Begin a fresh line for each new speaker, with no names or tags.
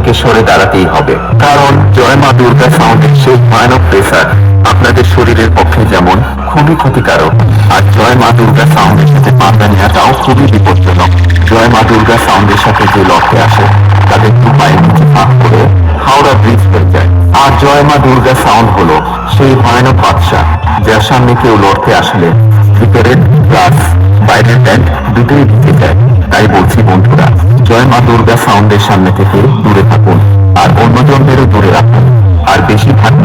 থেকে সরে দাঁড়াতেই হবে। কারণ জয় মা দুর্গা সাউন্ডের সেই ভয়ানক প্রেসার আপনাদের শরীরের পক্ষে যেমন খুবই ক্ষতিকারক, আর জয় মা দুর্গা সাউন্ডের সাথে পাঙ্গা নেওয়াটাও খুবই বিপজ্জনক। জয় মা দুর্গা সাউন্ডের সাথে যে লক্ষ্যে আসে, তাদের দু পায়ের নিচে ফাঁক করে হাওড়া ব্রিজ হয়ে যায়। আর জয় মা দুর্গা সাউন্ড হলো সেই ভয়ানক বাদশা যার সামনে কেউ লড়তে আসলে ভিতরের গ্লাস বাইরের প্যান্ট দুটোই ভিজে যায়। তাই বলছি বন্ধুরা, জয় মা দুর্গা সাউন্ডের সামনে থেকে দূরে থাকুন আর